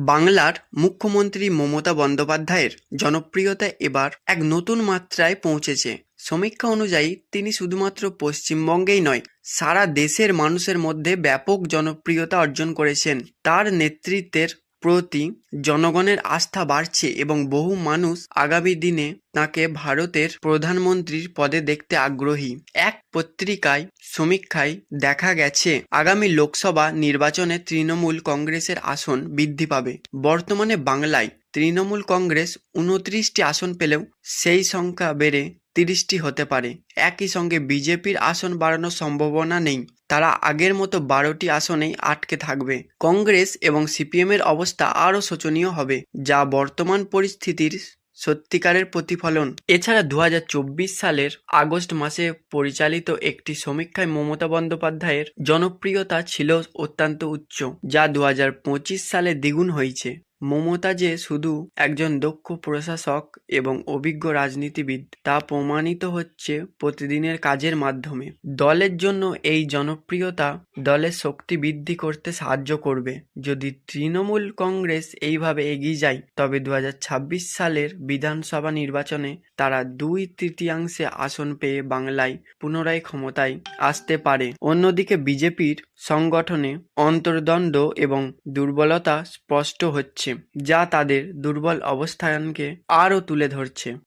বাংলার মুখ্যমন্ত্রী মমতা বন্দ্যোপাধ্যায়ের জনপ্রিয়তা এবার এক নতুন মাত্রায় পৌঁছেছে। সমীক্ষা অনুযায়ী, তিনি শুধুমাত্র পশ্চিমবঙ্গেই নয়, সারা দেশের মানুষের মধ্যে ব্যাপক জনপ্রিয়তা অর্জন করেছেন। তার নেতৃত্বের প্রতি জনগণের আস্থা বাড়ছে এবং বহু মানুষ আগামী দিনে তাকে ভারতের প্রধানমন্ত্রীর পদে দেখতে আগ্রহী। এক পত্রিকায় সমীক্ষায় দেখা গেছে, আগামী লোকসভা নির্বাচনে তৃণমূল কংগ্রেসের আসন বৃদ্ধি পাবে। বর্তমানে বাংলায় তৃণমূল কংগ্রেস উনত্রিশটি আসন পেলেও সেই সংখ্যা বেড়ে তিরিশটি হতে পারে। একই সঙ্গে বিজেপির আসন বাড়ানোর সম্ভাবনা নেই। তারা আগের মতো বারোটি আসনেই আটকে থাকবে। কংগ্রেস এবং সিপিএমের অবস্থা আরও শোচনীয় হবে, যা বর্তমান পরিস্থিতির সত্যিকারের প্রতিফলন। এছাড়া দু হাজার চব্বিশ সালের আগস্ট মাসে পরিচালিত একটি সমীক্ষায় মমতা বন্দ্যোপাধ্যায়ের জনপ্রিয়তা ছিল অত্যন্ত উচ্চ, যা দু হাজার পঁচিশ সালে দ্বিগুণ হয়েছে। মমতা যে শুধু একজন দক্ষ প্রশাসক এবং অভিজ্ঞ রাজনীতিবিদ, তা প্রমাণিত হচ্ছে প্রতিদিনের কাজের মাধ্যমে। দলের জন্য এই জনপ্রিয়তা দলের শক্তি বৃদ্ধি করতে সাহায্য করবে। যদি তৃণমূল কংগ্রেস এইভাবে এগিয়ে যায়, তবে দু হাজার ছাব্বিশ সালের বিধানসভা নির্বাচনে তারা দুই তৃতীয়াংশে আসন পেয়ে বাংলায় পুনরায় ক্ষমতায় আসতে পারে। অন্যদিকে বিজেপির সংগঠনে অন্তর্দ্বন্দ্ব এবং দুর্বলতা স্পষ্ট হচ্ছে। যা তাদের দুর্বল অবস্থানকে আরও তুলে ধরছে।